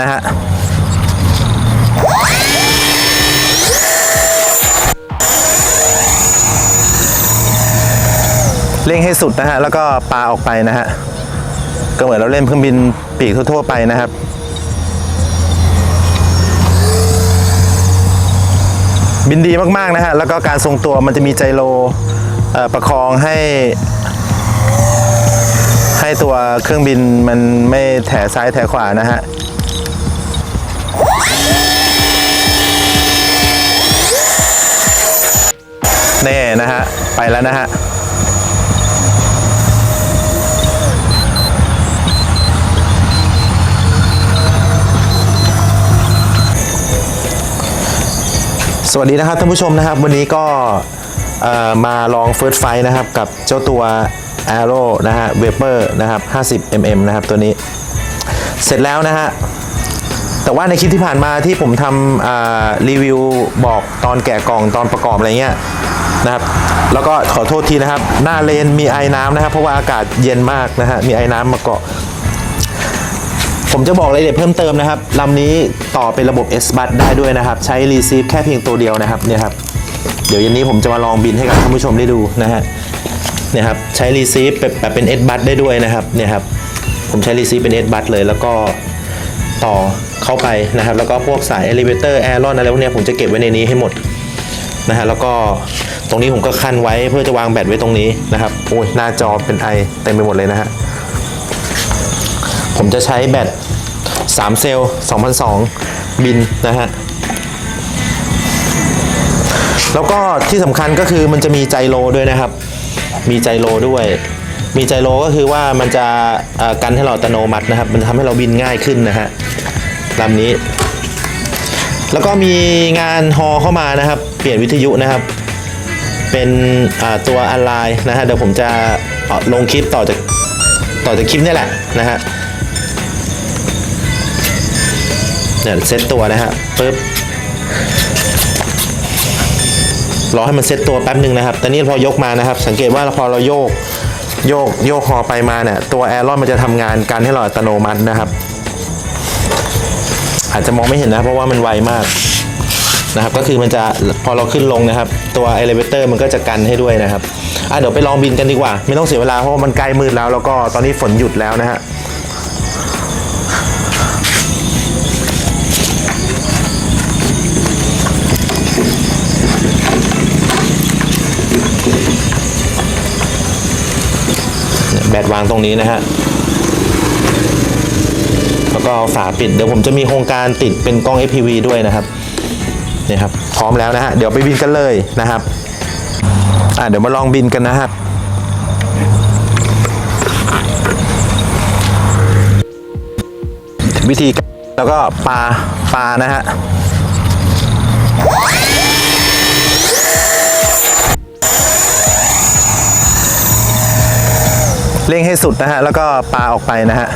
นะฮะเร่งให้สุดนะฮะ แล้วก็ปาออกไปนะฮะ ก็เหมือนเราเล่นเครื่องบินปีกทั่ว ๆ ไปนะครับ บินดีมาก ๆ นะฮะ แล้วก็การทรงตัวมันจะมีไจโรประคองให้ ให้ตัวเครื่องบินมันไม่แถซ้ายแถขวานะฮะ แน่นะฮะ ไปแล้วนะฮะสวัสดีนะครับท่านผู้ชมนะครับ วันนี้ก็มาลองเฟิร์สไฟนะครับ กับเจ้าตัว Aero นะฮะ Vapor นะครับ 50 mm นะครับตัวนี้ เสร็จแล้วนะฮะ แต่ว่าในคลิปที่ผ่านมาที่ผมทำรีวิวบอกตอนแกะกล่องตอนประกอบอะไรเงี้ย นะครับ แล้วก็ขอโทษทีนะครับ หน้าเลนมีไอ้น้ำนะครับ เพราะว่าอากาศเย็นมากนะฮะมีไอ้น้ำมาเกาะผมจะบอกรายละเอียดเพิ่มเติมนะครับลำนี้ต่อเป็นระบบ S b u s ได้ด้วยนะครับ ใช้รีซีฟแค่เพียงตัวเดียวนะครับเนี่ยครับ เดี๋ยวเย็นนี้ผมจะมาลองบินให้กับท่านผู้ชมได้ดูนะฮะเนี่ยครับใช้รีซีฟแบบเป็น S b u s ได้ด้วยนะครับเนี่ยครับ ผมใช้รีซีฟเป็น S b u s เลย แล้วก็ต่อเข้าไปนะครับ แล้วก็พวกสาย Elevator Aeron อะไรพวกเนี้ยผมจะเก็บไว้ในนี้ให้หมด นะฮะแล้วก็ตรงนี้ผมก็คันไว้เพื่อจะวางแบตไว้ตรงนี้นะครับโอ้ยหน้าจอเป็นไอเต็มไปหมดเลยนะฮะผมจะใช้แบต3 เซลล์2002 บินนะฮะแล้วก็ที่สำคัญก็คือมันจะมีไจโรด้วยนะครับ มีไจโรด้วยมีไจโรก็คือว่ามันจะกันให้เราอัตโนมัตินะครับ มันทำให้เราบินง่ายขึ้นนะฮะลำนี้ แล้วก็มีงานฮอเข้ามานะครับ เปลี่ยนวิทยุนะครับ เป็นตัวออนไลน์นะฮะเดี๋ยวผมจะลงคลิปต่อจากต่อจากคลิปนี่แหละนะฮะเนี่ยเซตตัวนะฮะปึ๊บรอให้มันเซตตัวแป๊บหนึ่งนะครับแต่นี่พอยกมานะครับ สังเกตว่าพอเราโยกโยกโยกคอไปมาเนี่ยตัวแอรอนมันจะทำงานการให้เราอัตโนมัตินะครับ อาจจะมองไม่เห็นนะ เพราะว่ามันไวมากนะครับ ก็คือมันจะพอเราขึ้นลงนะครับ ตัว elevator มันก็จะกันให้ด้วยนะครับอะเดี๋ยวไปลองบินกันดีกว่า ไม่ต้องเสียเวลาเพราะว่ามันใกล้มืดแล้ว แล้วก็ตอนนี้ฝนหยุดแล้วนะฮะแบตวางตรงนี้นะฮะ ก็ฝาปิดเดี๋ยวผมจะมีโครงการติดเป็นกล้อง FPV ด้วยนะครับนี่ครับพร้อมแล้วนะฮะเดี๋ยวไปบินกันเลยนะครับอะเดี๋ยวมาลองบินกันนะครับวิธีการแล้วก็ปลาปลานะฮะเร่งให้สุดนะฮะ แล้วก็ปาออกไปนะฮะ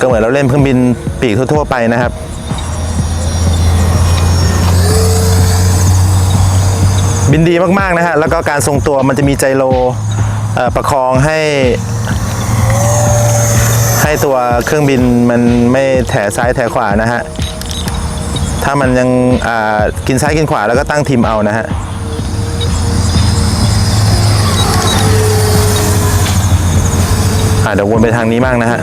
ก็เหมือนเราเล่นเครื่องบินปีกทั่วๆไปนะครับบินดีมากๆนะฮะ แล้วก็การทรงตัวมันจะมีไจโรประคองให้ ให้ตัวเครื่องบินมันไม่แถซ้ายแถขวานะฮะ ถ้ามันยังกินซ้ายกินขวาแล้วก็ตั้งทีมเอานะฮะอะเดี๋ยววนไปทางนี้บ้างนะฮะ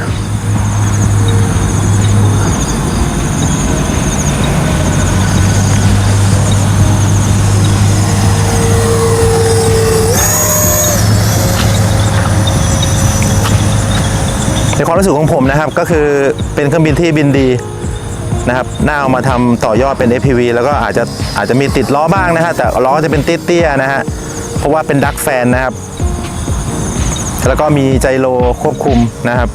ในความรู้สึกของผมนะครับก็คือเป็นเครื่องบินที่บินดีนะครับน่าเอามาทำต่อยอดเป็น FPV แล้วก็อาจจะอาจจะมีติดล้อบ้างนะฮะแต่ล้อจะเป็นเตี้ยๆนะฮะเพราะว่าเป็นดักแฟนนะครับ แล้วก็มีไจโรควบคุมนะครับ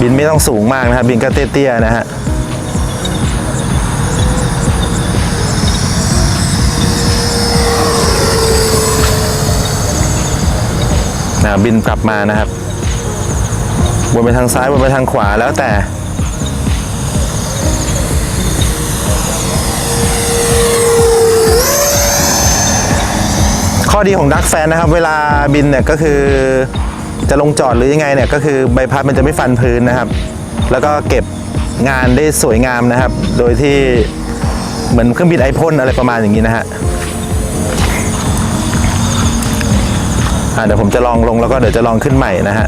บินไม่ต้องสูงมากนะครับบินก็เตี้ยๆนะฮะ บินกลับมานะครับวนไปทางซ้ายวนไปทางขวาแล้วแต่ข้อดีของดักแฟนนะครับ เวลาบินเนี่ยก็คือจะลงจอดหรือยังไงเนี่ยก็คือใบพัดมันจะไม่ฟันพื้นนะครับ แล้วก็เก็บงานได้สวยงามนะครับ โดยที่เหมือนเครื่องบินไอพ่นอะไรประมาณอย่างนี้นะฮะ เดี๋ยวผมจะลองลงแล้วก็เดี๋ยวจะลองขึ้นใหม่นะฮะ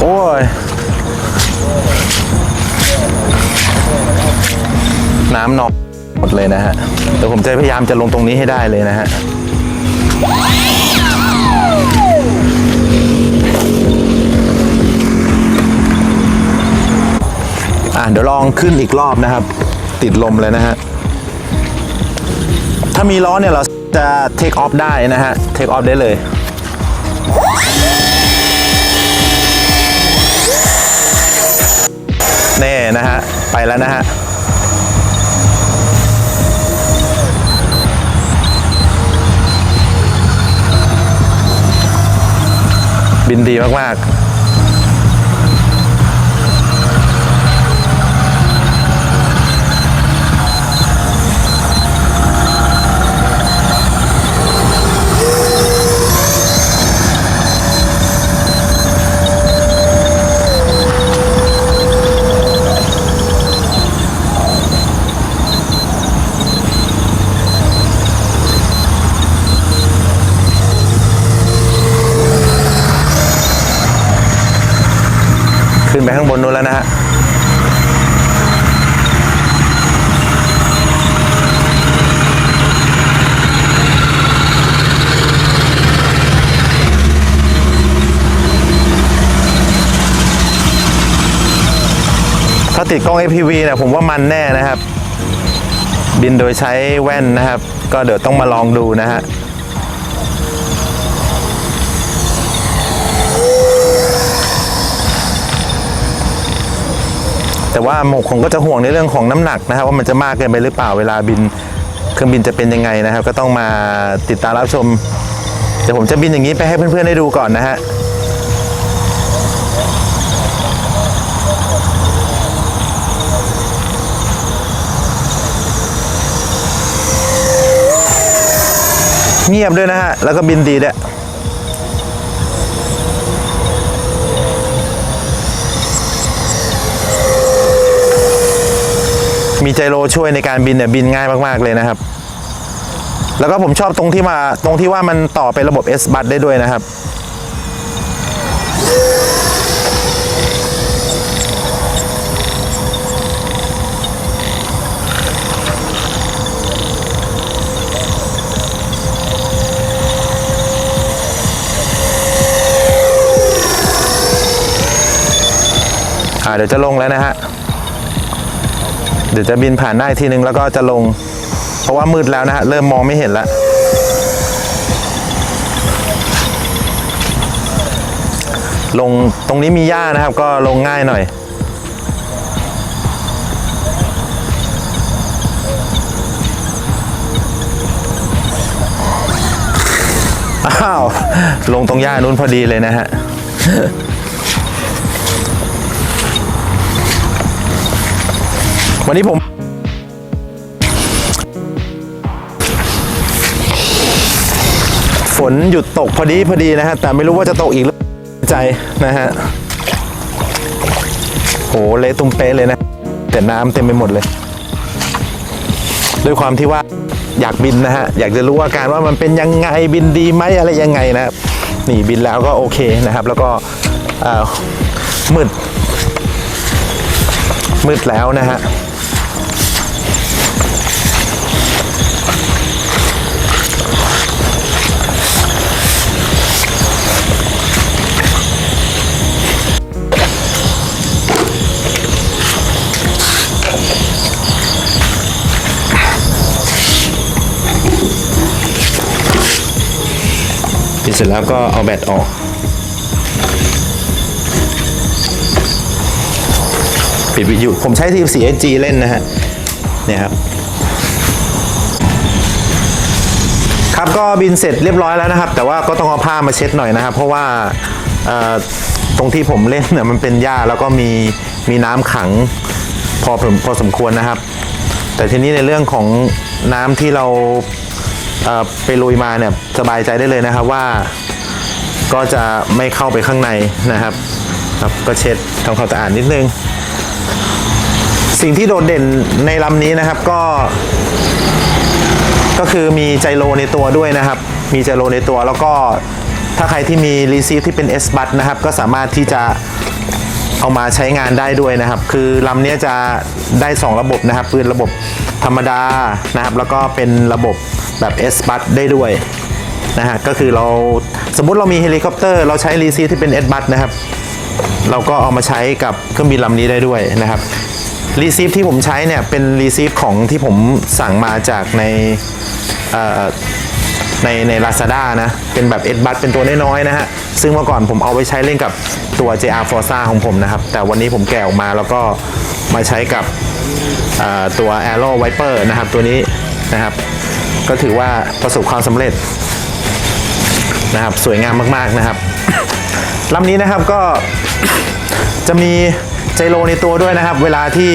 โอ้ยน้ำนองหมดเลยนะฮะเดี๋ยวผมจะพยายามจะลงตรงนี้ให้ได้เลยนะฮะอะเดี๋ยวลองขึ้นอีกรอบนะครับ ติดลมเลยนะฮะ ถ้ามีล้อเนี่ยเราจะเทคออฟได้นะฮะ เทคออฟได้เลยแน่นะฮะ ไปแล้วนะฮะบินดีมาก ๆ ติดกล้อง FPV เนี่ยผมว่ามันแน่นะครับ บินโดยใช้แว่นนะครับ ก็เดี๋ยวต้องมาลองดูนะฮะแต่ว่าหมกคงก็จะห่วงในเรื่องของน้ำหนักนะครับ ว่ามันจะมากเกินไปหรือเปล่าเวลาบินเครื่องบินจะเป็นยังไงนะครับ ก็ต้องมาติดตามรับชมเดี๋ยวผมจะบินอย่างนี้ไปให้เพื่อนๆได้ดูก่อนนะฮะ เงียบด้วยนะฮะ แล้วก็บินดีด้วยมีไจโรช่วยในการบินเนี่ยบินง่ายมากๆเลยนะครับ แล้วก็ผมชอบตรงที่มาตรงที่ว่ามันต่อไประบบ S b u s ได้ด้วยนะครับ เดี๋ยวจะลงแล้วนะฮะ เดี๋ยวจะบินผ่านได้ทีนึงแล้วก็จะลง เพราะว่ามืดแล้วนะฮะ เริ่มมองไม่เห็นแล้ว ลงตรงนี้มีหญ้านะครับ ก็ลงง่ายหน่อยอ้าวลงตรงหญ้านู้นพอดีเลยนะฮะ วันนี้ผมฝนหยุดตกพอดีพอดีนะฮะ แต่ไม่รู้ว่าจะตกอีกหรือใจนะฮะโหเละตุ้มเป๊ะเลยนะ แต่น้ำเต็มไปหมดเลย ด้วยความที่ว่าอยากบินนะฮะ อยากจะรู้อาการว่ามันเป็นยังไงบินดีไหมอะไรยังไงนะครับนี่บินแล้วก็โอเคนะครับ แล้วก็มืดมืดแล้วนะฮะ เสร็จแล้วก็เอาแบตออกปิดวิทยุผมใช้ T4SG เล่นนะฮะเนี่ยครับ ครับก็บินเสร็จเรียบร้อยแล้วนะครับ แต่ว่าก็ต้องเอาผ้ามาเช็ดหน่อยนะครับ เพราะว่าตรงที่ผมเล่นเนี่ยมันเป็นหญ้าแล้วก็มีมีน้ำขังพอพอสมควรนะครับ แต่ทีนี้ในเรื่องของน้ำที่เรา ไปลุยมาเนี่ยสบายใจได้เลยนะครับว่า ก็จะไม่เข้าไปข้างในนะครับครับก็เช็ดทำความสะอาดนิดนึง สิ่งที่โดดเด่นในลำนี้นะครับก็ ก็คือมีไจโรในตัวด้วยนะครับ มีไจโรในตัวแล้วก็ถ้าใครที่มีรีซีฟที่เป็น S b u t นะครับ ก็สามารถที่จะเอามาใช้งานได้ด้วยนะครับ คือลำนี้จะได้ 2 ระบบนะครับคือระบบธรรมดานะครับ แล้วก็เป็นระบบ แบบ S b u t ได้ด้วยนะฮะก็คือเราสมมุติเรามีเฮลิคอปเตอร์เราใช้รีซีที่เป็น S b u t นะครับ เราก็เอามาใช้กับเครื่องบินลำนี้ได้ด้วยนะครับรีซีฟที่ผมใช้เนี่ยเป็นรีซีฟของที่ผมสั่งมาจากในในใน Lazada นะ เป็นแบบ S b u t เป็นตัวน้อยๆนะฮะ ซึ่งเมื่อก่อนผมเอาไว้ใช้เล่นกับตัว JR Forza ของผมนะครับ แต่วันนี้ผมแกะออกมาแล้วก็มาใช้กับเอ่อตัว Aero Viper นะครับตัวนี้นะครับ ก็ถือว่าประสบความสำเร็จนะครับสวยงามมากๆนะครับลำนี้นะครับก็จะมีไจโรในตัวด้วยนะครับ เวลาที่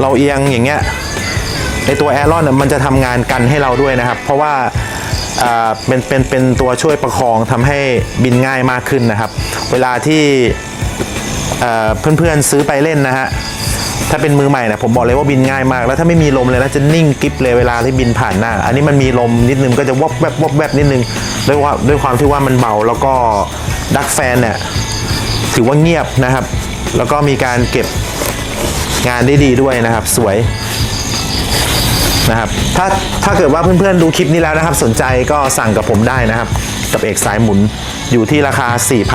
เราเอียงอย่างเงี้ยในตัวแอรอนเนี่ยมันจะทำงานกันให้เราด้วยนะครับ เพราะว่าเป็นเป็นเป็นตัวช่วยประคองทำให้บินง่ายมากขึ้นนะครับ เวลาที่เอ่อเพื่อนๆซื้อไปเล่นนะฮะ ถ้าเป็นมือใหม่นะผมบอกเลยว่าบินง่ายมาก แล้วถ้าไม่มีลมเลยนะจะนิ่งกริบเลยเวลาที่บินผ่านหน้า อันนี้มันมีลมนิดนึงก็จะวบแวบวบแวบนิดนึงด้วยว่าด้วยความที่ว่ามันเบาแล้วก็ดักแฟนเนี่ยถือว่าเงียบนะครับ แล้วก็มีการเก็บงานได้ดีด้วยนะครับ สวยนะครับถ้าถ้าเกิดว่าเพื่อนๆดูคลิปนี้แล้วนะครับ สนใจก็สั่งกับผมได้นะครับ กับเอกสายหมุนอยู่ที่ราคา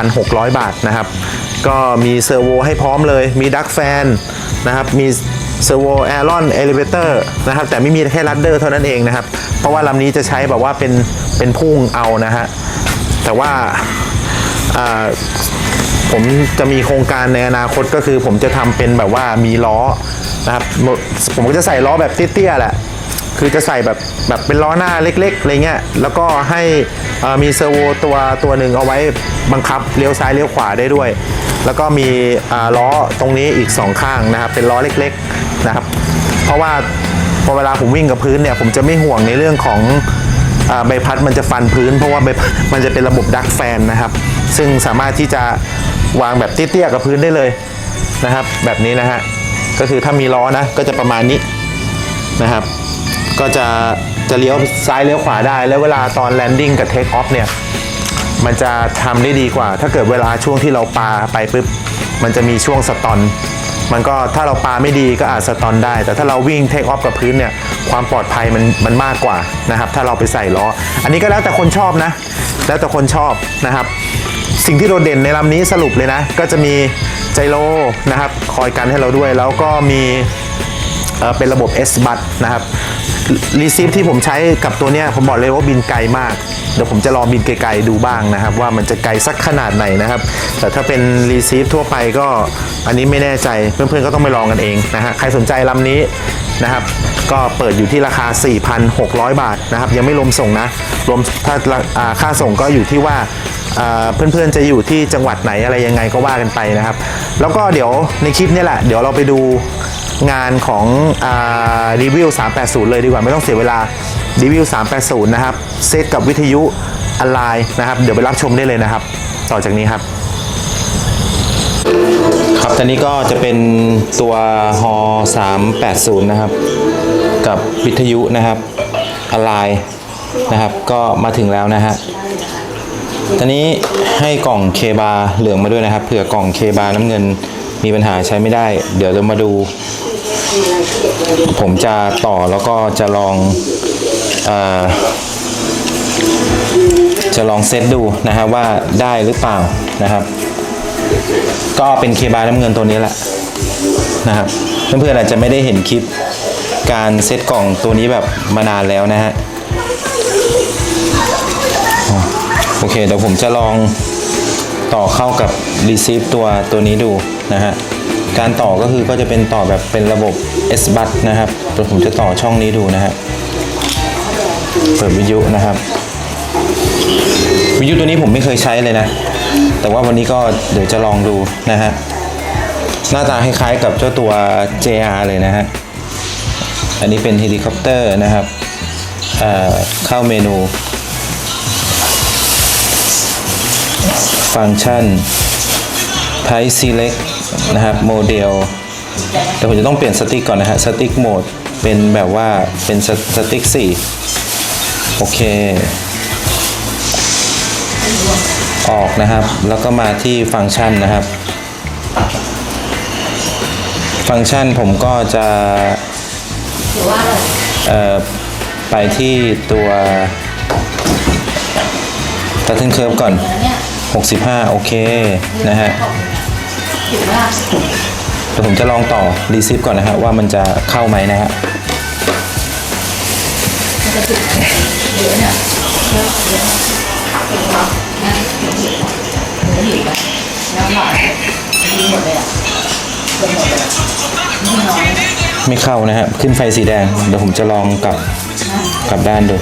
4,600 บาทนะครับ ก็มีเซอร์โวให้พร้อมเลยมีดักแฟน นะครับมีเซอร์โวแอรอนเอลิเวเตอร์นะครับแต่ไม่มีแค่ลัดเดอร์เท่านั้นเองนะครับ เพราะว่าลำนี้จะใช้แบบว่าเป็นเป็นพุ่งเอานะฮะแต่ว่าอ่าผมจะมีโครงการในอนาคตก็คือ ผมจะทำเป็นแบบว่ามีล้อนะครับผมก็จะใส่ล้อแบบเตี้ยๆแหละ คือจะใส่แบบแบบเป็นล้อหน้าเล็กๆอะไรเงี้ยแล้วก็ให้มีเซอร์โวตัวตัวหนึ่งเอาไว้บังคับเลี้ยวซ้ายเลี้ยวขวาได้ด้วย แล้วก็มีล้อตรงนี้อีกสองข้างนะครับ เป็นล้อเล็กๆนะครับ เพราะว่าพอเวลาผมวิ่งกับพื้นเนี่ยผมจะไม่ห่วงในเรื่องของใบพัดมันจะฟันพื้น เพราะว่าใบมันจะเป็นระบบดักแฟนนะครับ ซึ่งสามารถที่จะวางแบบเตี้ยๆกับพื้นได้เลยนะครับ แบบนี้นะฮะก็คือถ้ามีล้อนะก็จะประมาณนี้นะครับ ก็จะจะเลี้ยวซ้ายเลี้ยวขวาได้ แล้วเวลาตอนแลนดิ้งกับเทคออฟเนี่ย มันจะทำได้ดีกว่า ถ้าเกิดเวลาช่วงที่เราปาไปปุ๊บ มันจะมีช่วงสตอน มันก็ถ้าเราปาไม่ดีก็อาจสตอนได้ แต่ถ้าเราวิ่งเทคออฟกับพื้นเนี่ย ความปลอดภัยมันมันมากกว่านะครับ ถ้าเราไปใส่ล้อ อันนี้ก็แล้วแต่คนชอบนะ แล้วแต่คนชอบนะครับ สิ่งที่โดดเด่นในลำนี้สรุปเลยนะ ก็จะมีไจโรนะครับ คอยกันให้เราด้วย แล้วก็มีเอ่อเป็นระบบ S b u t นะครับ รีซีฟที่ผมใช้กับตัวเนี้ยผมบอกเลยว่าบินไกลมาก เดี๋ยวผมจะลองบินไกลๆดูบ้างนะครับ ว่ามันจะไกลสักขนาดไหนนะครับ แต่ถ้าเป็นรีซีฟทั่วไปก็อันนี้ไม่แน่ใจเพื่อนๆก็ต้องไปลองกันเองนะฮะใครสนใจลำนี้นะครับก็เปิดอยู่ที่ราคา 4,600 บาทนะครับ ยังไม่รวมส่งนะ รวมถ้าาค่าส่งก็อยู่ที่ว่าอ่าเพื่อนๆจะอยู่ที่จังหวัดไหนอะไรยังไงก็ว่ากันไปนะครับ แล้วก็เดี๋ยวในคลิปนี้แหละ เดี๋ยวเราไปดู งานของรีวิว 380 เลยดีกว่าไม่ต้องเสียเวลารีวิว 380 นะครับ เซตกับวิทยุออนไลน์นะครับ เดี๋ยวไปรับชมได้เลยนะครับ ต่อจากนี้ครับ ครับตอนนี้ก็จะเป็นตัวฮอ380 นะครับ กับวิทยุนะครับออนไลน์นะครับ ก็มาถึงแล้วนะฮะตอนนี้ให้กล่องเคบาเหลืองมาด้วยนะครับเผื่อกล่องเคบาน้ำเงินมีปัญหาใช้ไม่ได้ เดี๋ยวเรามาดู ผมจะต่อแล้วก็จะลองอจะลองเซตดูนะครับว่าได้หรือเปล่านะครับ ก็เป็นเคบาน้ำเงินตัวนี้แหละนะครับเพื่อนๆอาจจะไม่ได้เห็นคลิปการเซตกล่องตัวนี้แบบมานานแล้วนะฮะโอเคเดี๋ยวผมจะลองต่อเข้ากับ receive ตัวตัวนี้ดูนะฮะ การต่อก็คือก็จะเป็นต่อแบบเป็นระบบ S b u t นะครับเดี๋ยวผมจะต่อช่องนี้ดูนะฮะเปิดวิทยุนะครับ วิทยุตัวนี้ผมไม่เคยใช้เลยนะ แต่ว่าวันนี้ก็เดี๋ยวจะลองดูนะฮะหน้าตาคล้ายๆกับเจ้าตัว JR เลยนะฮะอันนี้เป็นเฮลิคอปเตอร์นะครับเข้าเมนู ฟังก์ชัน Type Select นะครับโมเดลแต่ผมจะต้องเปลี่ยนสติ๊กก่อนนะฮะสติ๊กโหมดเป็นแบบว่าเป็นสสติ๊ก4โอเค ออกนะครับ แล้วก็มาที่ฟังก์ชันนะครับ ฟังก์ชันผมก็จะไปที่ตัว Pattern Curve ก่อน 65 โอเค นะฮะ เดี๋ยวผมจะลองต่อรีซิปก่อนนะฮะว่ามันจะเข้าไหมนะฮะไม่เข้านะฮะขึ้นไฟสีแดงเดี๋ยวผมจะลองกลับกลับด้านดู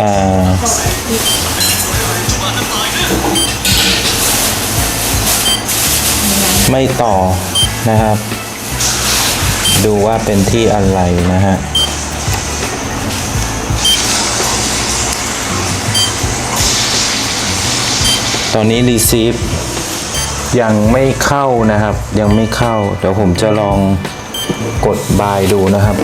อ่าไม่ต่อนะครับ ดูว่าเป็นที่อะไรนะฮะตอนนี้ receive ยังไม่เข้านะครับ ยังไม่เข้า เดี๋ยวผมจะลองกด buy ดูนะครับ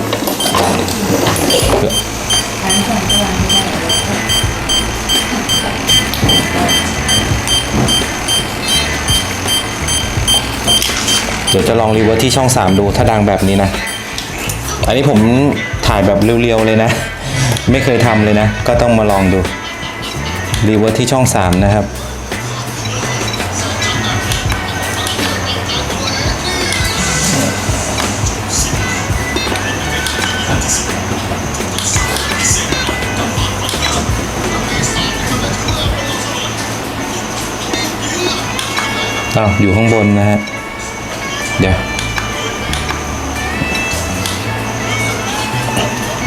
เดี๋ยวจะลองรีเวิร์สที่ช่อง 3 ดูถ้าดังแบบนี้นะ อันนี้ผมถ่ายแบบเรียวๆเลยนะ ไม่เคยทำเลยนะ ก็ต้องมาลองดูรีเวิร์สที่ช่อง 3 นะครับอ้าวอยู่ข้างบนนะฮะ เดี๋ยว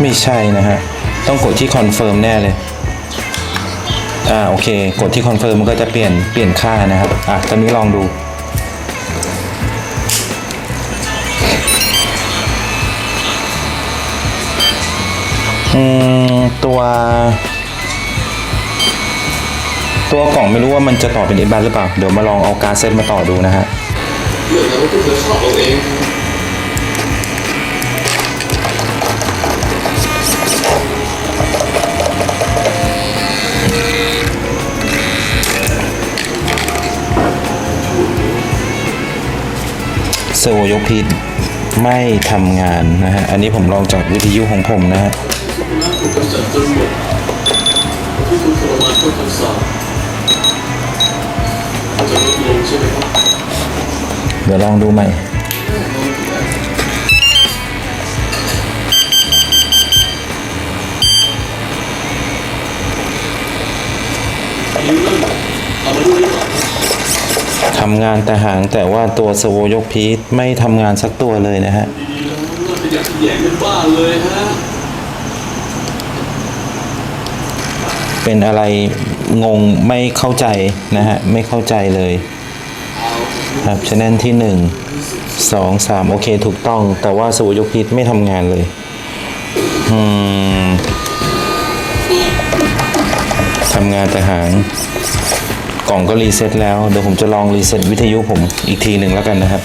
ไม่ใช่นะฮะ ต้องกดที่คอนเฟิร์มแน่เลย อ่าโอเค กดที่คอนเฟิร์มมันก็จะเปลี่ยนเปลี่ยนค่านะครับ อะตอนนี้ลองดูอืมตัว ตัวกล่องไม่รู้ว่ามันจะต่อเป็นเอ็นบันหรือเปล่า เดี๋ยวมาลองเอาการเซตมาต่อดูนะฮะ เรื่องนั้นก็เธอชอบเอาเองเซอร์โวยกพิษไม่ทำงานนะฮะ อันนี้ผมลองจากวิทยุของผมนะฮะน้ำถูกกำจัดจนหมดที่คุณทรมานด้วยคำสาปจะลดลงใช่ไหมครับ เดี๋ยวลองดูใหม่ ทำงานแต่หางแต่ว่าตัวสโวยกพีทไม่ทำงานสักตัวเลยนะฮะอยากแย่งเป็นบ้าเลยฮะ เป็นอะไรงงไม่เข้าใจนะฮะ ไม่เข้าใจเลย ครับชแนลที่หนึ่งสองสามโอเคถูกต้อง แต่ว่าสโวยกพีทไม่ทำงานเลย อืมทำงานแต่หางกล่องก็รีเซ็ตแล้วเดี๋ยวผมจะลองรีเซ็ตวิทยุผมอีกทีหนึ่งแล้วกันนะครับ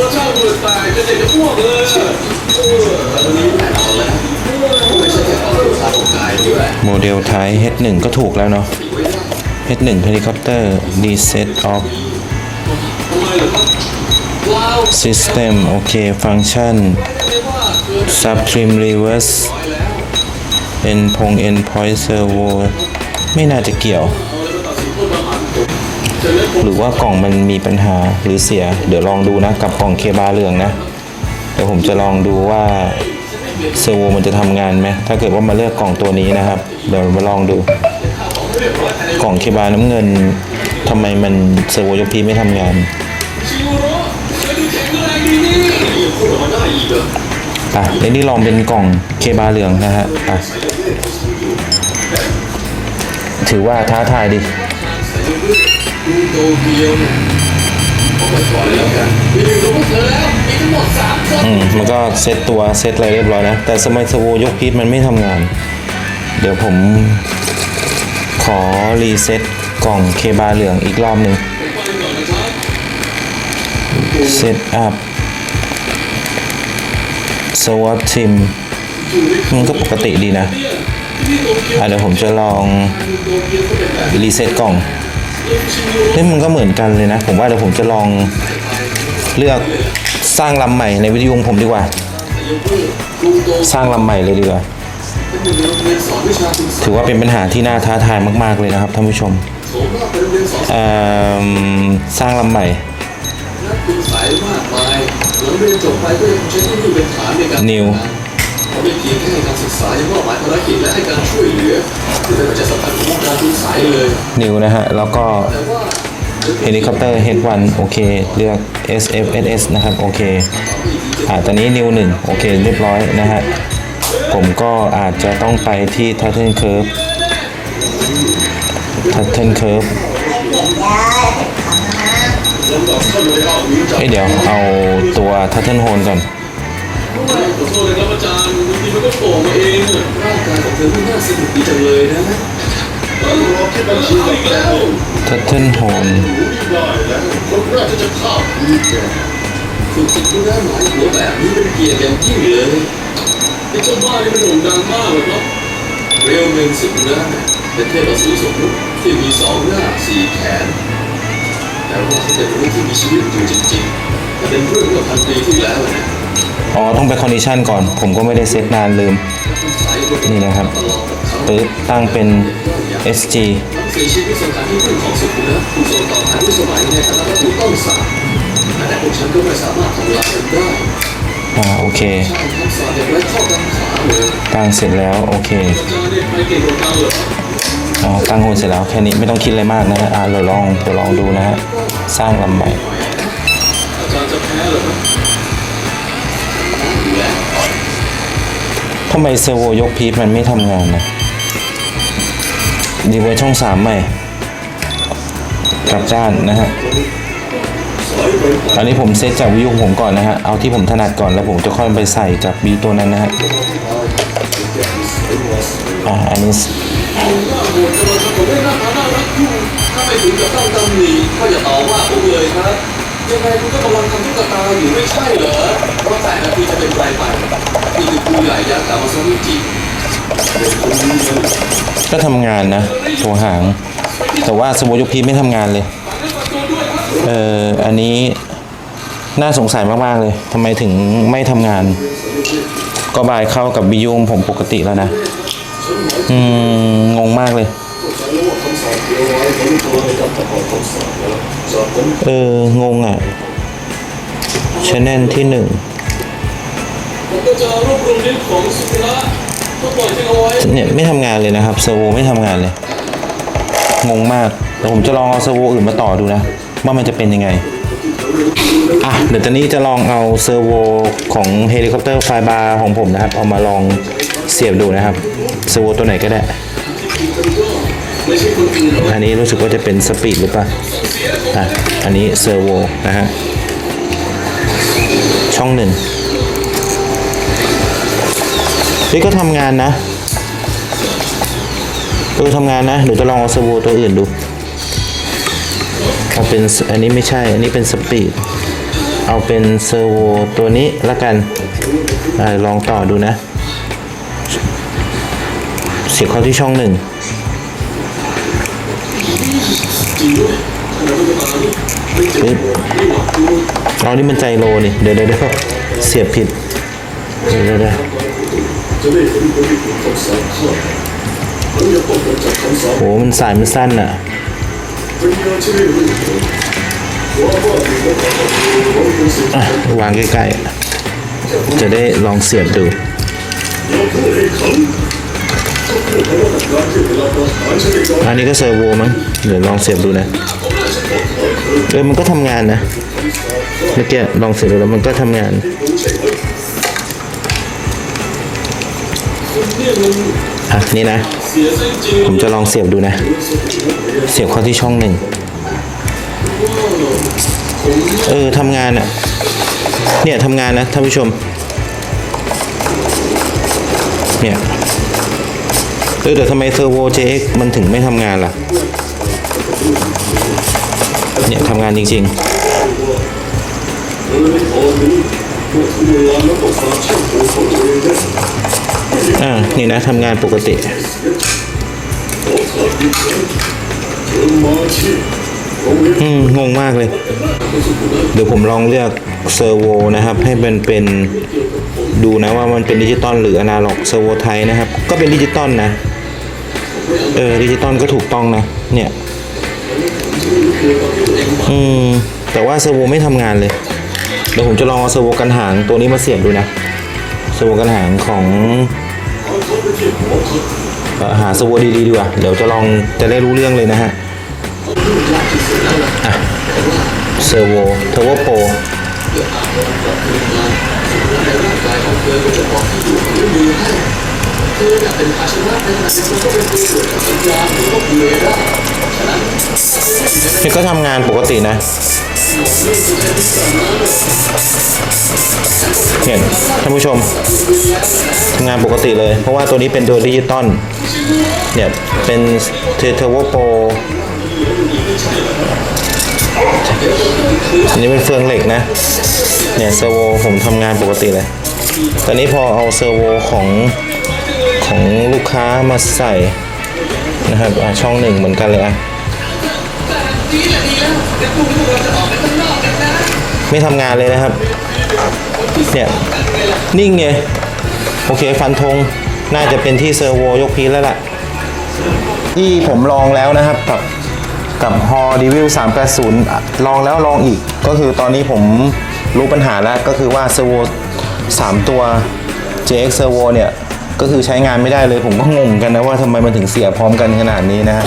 รสชาติเบื่อตายจะเด็กจะอ้วกเลย โมเดลท้าย H1 ก็ถูกแล้วเนาะ H1 เฮลิคอปเตอร์ดีเซ็ตออฟซิสเต็มโอเค ฟังก์ชัน Subtrim Reverse End p o n g End Point อร์โวไม่น่าจะเกี่ยว หรือว่ากล่องมันมีปัญหาหรือเสีย เดี๋ยวลองดูนะ กับกล่องเคบาเหลืองนะ ดี๋ยวผมจะลองดูว่าเซอร์โวมันจะทำงานไหมถ้าเกิดว่ามาเลือกกล่องตัวนี้นะครับ เดี๋ยวมาลองดู กล่องเคบาน้ำเงินทำไมมันเซอร์โวยกพีไม่ทำงานชิวโร่ะดูแข็งแรงดีนี่ยังพูดออกมาได้อีกเดี๋ยวนี้ลองเป็นกล่องเคบาเหลืองนะฮะไปถือว่าท้าทายดิ อืมมันก็เซตตัวเซตอะไรเรียบร้อยนะ แต่สมัยสโวยกพีทมันไม่ทำงาน เดี๋ยวผมขอรีเซ็ตกล่องเคบาเหลืองอีกรอบหนึ่งเซตอัพสวอตทิมมันก็ปกติดีนะเกียวอะเดี๋ยวผมจะลองรีเซ็ตกล่อง เอ็มชิโร่เฮ้ยมันก็เหมือนกันเลยนะ ผมว่าเดี๋ยวผมจะลองเลือกสร้างลำใหม่ในวิดีโอของผมดีกว่ากรุงโตสร้างลำใหม่เลยดีกว่าเป็นหนึ่งในโรงเรียนสอนวิชาคุณถือว่าเป็นปัญหาที่น่าท้าทายมาก ๆเลยนะครับท่านผู้ชมโสมว่าเป็นโรงเรียนสอนเอิ่มสร้างลำใหม่นักคุณสายมากมายหลังเรียนจบไปก็ยังใช้ที่นี่เป็นฐานในการนิวเขา ไม่เพียงแค่ให้การศึกษายังมอบหมายภารกิจและให้การช่วยเหลือที่เป็นปัจจัยสำคัญของวงการคุณสายเลยนิวนะฮะ แล้วก็แต่ว่าเฮลิคอปเตอร์ H1 โอเค เลือก SFSS นะครับ โอเค อ่า ตอนนี้นิวหนึ่งโอเค เรียบร้อยนะฮะ ผมก็อาจจะต้องไปที่ Turtle Curve Turtle Curve เอ้ยเดี๋ยวเอาตัว Turtle Horn ก่อน ก็โผล่มาเองอะร่างกายของเธอไม่น่าสนุกดีจังเลยนะเออรอคิดบัญชีอีกแล้ว Turtle Horn รู้ได้แล้วคนแรกที่จะฆ่าคุณแกฝึกจิตวิญญาหมายหัวแบบนี้เป็นเกียรติอย่างยิ่งเลยไอ้เจ้าบ้านี่มันโด่งดังมากเลยครับเรียวเมนสิบนะเป็นเทพอสูรสมมุติที่มีสองหน้าสี่แขนแต่ว่าเขาเป็นรื่องที่มีชีวิตอยู่จริงๆแต่เป็นเรื่องเมื่อพันปีที่แล้วนะ อ๋อ ต้องไปคอนดิชันก่อน ผมก็ไม่ได้เซตนานลืม นี่นะครับปึ๊บตั้งเป็น SG ทั้งสี่ชีวิตสถานที่พึ่งของสุขุนะผู้ทรงต่อทางด้วยสมัยในฐานะวัตถุต้องสาบแต่พวกฉันก็ไม่สามารถทำลายมันได้อ่าโอเคตั้งเสร็จแล้ว โอเคอ๋อตั้งโฮนเสร็จแล้วแค่นี้ไม่ต้องคิดอะไรมากนะฮะอ่าเราลองเราลองดูนะฮะ สร้างลำใหม่อาจารย์จะแพ้เหรอ อยู่แล้วทำไมเซอร์โวยกพีทมันไม่ทำงานนะดีไว้ช่องสามใหม่กลับด้านนะฮะตอนนี้ผมเซตจากวิวผมก่อนนะฮะ เอาที่ผมถนัดก่อนแล้วผมจะค่อยไปใส่กับวิวตัวนั้นนะฮะอ่าอันนี้ถ้าไม่ถึงกับต้องตำหนิก็อย่าต่อว่าผมเลยครับ ยังไงคุณก็กำลังทำตุ๊กตาอยู่ไม่ใช่เหรอว่าแต่นาทีจะเป็นไรไปนี่คือครูใหญ่ยักษ์กามาซามิจิเด็กคนนี้เลยก็ทำงานนะตัวหาง แต่ว่าสโวยกพีไม่ทำงานเลย เอออันนี้น่าสงสัยมาก ๆ เลยทำไมถึงไม่ทำงาน ก็บายเข้ากับวิวของผมปกติแล้วนะ อืม งงมากเลย เออ งงอะชแนลที่หนึ่งเนี่ยไม่ทำงานเลยนะครับเซอร์โวไม่ทำงานเลย งงมากแต่ผมจะลองเอาเซอร์โวอื่นมาต่อดูนะ ว่ามันจะเป็นยังไง อะ เดี๋ยวตอนนี้จะลองเอาเซอร์โวของเฮลิคอปเตอร์ไฟบาร์ของผมนะครับ เอามาลองเสียบดูนะครับ เซอร์โวตัวไหนก็ได้ อันนี้รู้สึกว่าจะเป็นสปีดหรือเปล่าอะอันนี้เซอร์โวนะฮะ ช่องหนึ่งเฮ้ยก็ทำงานนะเออทำงานนะเดี๋ยวจะลองเอาเซอร์โวตัวอื่นดูเอาเป็นอันนี้ไม่ใช่ อันนี้เป็นสปีด เอาเป็นเซอร์โวตัวนี้ละกันอลองต่อดูนะ เสียบเข้าที่ช่องหนึ่ง นี่เอานี่มันใจโลนี่ เดี๋ยวเดี๋ยวเสียบผิด เดี๋ยวเดี๋ยวโอ้มันสายมันสั้นอะวางใกล้ๆ จะได้ลองเสียบดู อันนี้ก็เซอร์โวมั้งเดี๋ยวลองเสียบดูนะเออมันก็ทำงานนะเมื่อกี้ลองเสียบดูแล้วมันก็ทำงานอะนี่นะ ผมจะลองเสียบดูนะ เสียบเข้าที่ช่องหนึ่งเออทำงานอะ เนี่ยทำงานนะท่านผู้ชม เนี่ย เออแต่ทำไมเทอร์โว JX มันถึงไม่ทำงานล่ะ เนี่ยทำงานจริงมันไม่พอรู้พวกคุณเวลาแล้วก็ฝากเชื่อมโยงของตัวเองได้ๆอ่า นี่นะทำงานปกติอขาดดีเกินเจองเรียนอืมงงมากเลย เดี๋ยวผมลองเลือกเซอร์โวนะครับ ให้มันเป็นดูนะว่ามันเป็นดิจิตอลหรืออนาล็อกเซอร์โวไทยนะครับ ก็เป็นดิจิตอลนะ เออดิจิตอลก็ถูกต้องนะ เนี่ย อืม แต่ว่าเซอร์โวไม่ทำงานเลย เดี๋ยวผมจะลองเอาเซอร์โวกันหางตัวนี้มาเสียบดูนะ เซอร์โวกันหางของหาเซอร์โวดีๆดีกว่า เดี๋ยวจะลองจะได้รู้เรื่องเลยนะฮะอะเซอร์โวเทอร์โวโปรนี่ก็ท มันก็ทำงานปกตินะ เห็นท่านผู้ชมทำงานปกติเลย เพราะว่าตัวนี้เป็นตัวดิจิตอลเนี่ยเป็นเทอร์โวโปรอันนี้เป็นเฟืองเหล็กนะ เนี่ยเซอร์โวผมทำงานปกติเลย ตอนนี้พอเอาเซอร์โวของ ของลูกค้ามาใส่นะครับช่องหนึ่งเหมือนกันเลยอะไม่ทำงานเลยนะครับเนี่ยนิ่งไงโอเคฟันธงน่าจะเป็นที่เซอร์โวยกพีแล้วล่ะ ที่ผมลองแล้วนะครับกับกับฮอดีวิว380 ลองแล้วลองอีก ก็คือตอนนี้ผมรู้ปัญหาแล้วก็คือว่าเซอร์โว3ตัว JX Servo เนี่ย ก็คือใช้งานไม่ได้เลยผมก็งงกันนะว่าทำไมมันถึงเสียพร้อมกันขนาดนี้นะฮะ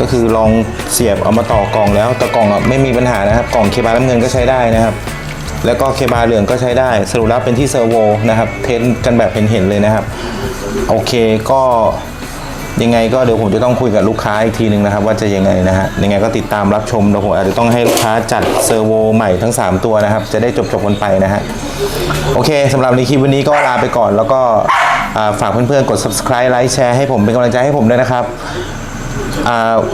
ก็คือลองเสียบเอามาต่อกล่องแล้วแต่กล่องอะไม่มีปัญหานะครับกล่องเคบาน้ำเงินก็ใช้ได้นะครับ แล้วก็เคบาเหลืองก็ใช้ได้สรุปแล้วเป็นที่เซอร์โวนะครับเทสกันแบบเห็นๆเลยนะครับ โอเคก็ ยังไงก็เดี๋ยวผมจะต้องคุยกับลูกค้าอีกทีหนึ่งนะครับ ว่าจะยังไงนะฮะยังไงก็ติดตามรับชมเดี๋ยวผมอาจจะต้องให้ลูกค้าจัดเซอร์โวใหม่ทั้ง 3 ตัวนะครับ จะได้จบๆกันไปนะฮะโอเคสำหรับในคลิปวันนี้ก็ลาไปก่อนแล้วก็ฝากเพื่อนๆกด subscribe ไลค์แชร์ให้ผมเป็นกำลังใจให้ผมด้วยนะครับ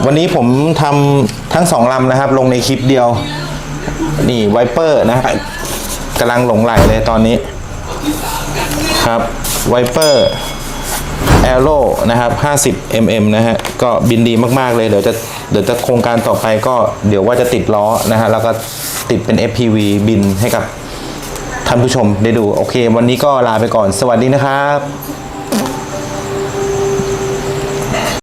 วันนี้ผมทำทั้งสองลำนะครับ ลงในคลิปเดียว นี่ไวเปอร์นะฮะกำลังหลงไหลเลยตอนนี้ ครับไวเปอร์ แอโร่นะครับ 50 mm นะฮะ ก็บินดีมาก ๆ เลย เดี๋ยวจะ เดี๋ยวจะโครงการต่อไปก็เดี๋ยวว่าจะติดล้อนะฮะ แล้วก็ติดเป็น FPV บินให้กับท่านผู้ชมได้ดู โอเค วันนี้ก็ลาไปก่อน สวัสดีนะครับ